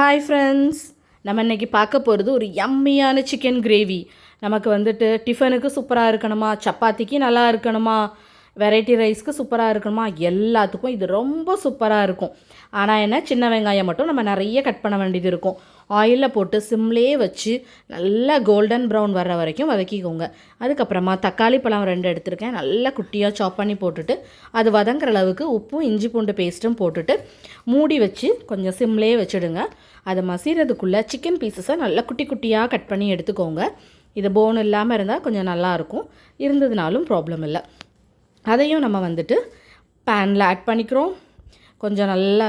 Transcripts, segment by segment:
Hi friends நம்ம இன்றைக்கி பார்க்க போகிறது ஒரு எம்மையான சிக்கன் கிரேவி நமக்கு வந்துட்டு டிஃபனுக்கு சூப்பராக இருக்கணுமா? சப்பாத்திக்கு நல்லா இருக்கணுமா? வெரைட்டி ரைஸ்க்கு சூப்பராக இருக்கணுமா? எல்லாத்துக்கும் இது ரொம்ப சூப்பராக இருக்கும். ஆனால் என்ன? சின்ன வெங்காயம் மட்டும் நம்ம நிறைய கட் பண்ண வேண்டியது இருக்கும். ஆயிலில் போட்டு சிம்லேயே வச்சு நல்லா கோல்டன் ப்ரௌன் வர்ற வரைக்கும் வதக்கிக்கோங்க. அதுக்கப்புறமா தக்காளி பழம் ரெண்டு எடுத்திருக்கேன். நல்லா குட்டியாக சாப் பண்ணி போட்டுட்டு அது வதங்குற அளவுக்கு உப்பும் இஞ்சி பூண்டு பேஸ்ட்டும் போட்டுட்டு மூடி வச்சு கொஞ்சம் சிம்லேயே வச்சுடுங்க. அதை மசீரதுக்குள்ளே சிக்கன் பீசஸை நல்லா குட்டி குட்டியாக கட் பண்ணி எடுத்துக்கோங்க. இது போன் இல்லாமல் இருந்தால் கொஞ்சம் நல்லாயிருக்கும் இருந்ததுனாலும் ப்ராப்ளம் இல்லை. அதையும் நம்ம வந்துட்டு பேனில் ஆட் பண்ணிக்கிறோம். கொஞ்சம் நல்லா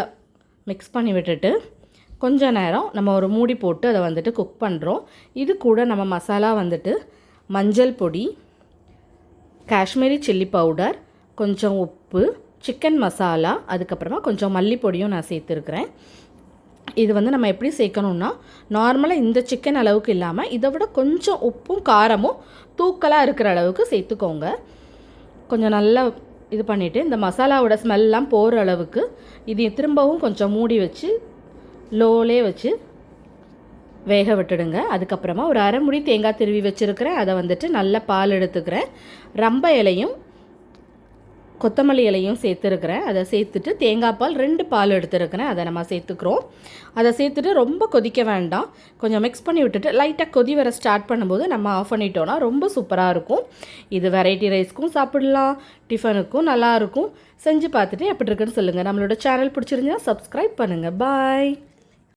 மிக்ஸ் பண்ணி விட்டுட்டு கொஞ்ச நேரம் நம்ம ஒரு மூடி போட்டு அதை வந்துட்டு குக் பண்ணுறோம் இது கூட நம்ம மசாலா வந்துட்டு மஞ்சள் பொடி காஷ்மீரி சில்லி பவுடர் கொஞ்சம் உப்பு சிக்கன் மசாலா அதுக்கப்புறமா கொஞ்சம் மல்லிப்பொடியும் நான் சேர்த்துருக்குறேன். இது வந்து நம்ம எப்படி சேர்க்கணுன்னா நார்மலாக இந்த சிக்கன் அளவுக்கு இல்லாமல் இதை விட கொஞ்சம் உப்பும் காரமும் தூக்கலாக இருக்கிற அளவுக்கு சேர்த்துக்கோங்க. கொஞ்சம் நல்லா இது பண்ணிவிட்டு இந்த மசாலாவோட ஸ்மெல்லாம் போகிற அளவுக்கு இது திரும்பவும் கொஞ்சம் மூடி வச்சு லோலே வச்சு வேக விட்டுடுங்க. அதுக்கப்புறமா ஒரு அரை முடி தேங்காய் திருவி வச்சுருக்கிறேன். அதை வந்துட்டு நல்ல பால் எடுத்துக்கிறேன். ரம்ப இலையும் கொத்தமல்லி இலையும் சேர்த்துருக்குறேன். அதை சேர்த்துட்டு தேங்காய் பால் ரெண்டு பால் எடுத்துருக்கிறேன். அதை நம்ம சேர்த்துக்கிறோம். அதை சேர்த்துட்டு ரொம்ப கொதிக்க வேண்டாம். கொஞ்சம் மிக்ஸ் பண்ணி விட்டுட்டு லைட்டாக கொதி வர ஸ்டார்ட் பண்ணும்போது நம்ம ஆஃப் பண்ணிட்டோன்னா ரொம்ப சூப்பராக இருக்கும். இது வெரைட்டி ரைஸ்க்கும் சாப்பிடலாம். டிஃபனுக்கும் நல்லாயிருக்கும் செஞ்சு பார்த்துட்டு எப்படி இருக்குன்னு சொல்லுங்கள் நம்மளோட சேனல் பிடிச்சிருந்தா சப்ஸ்கிரைப் பண்ணுங்கள் பாய்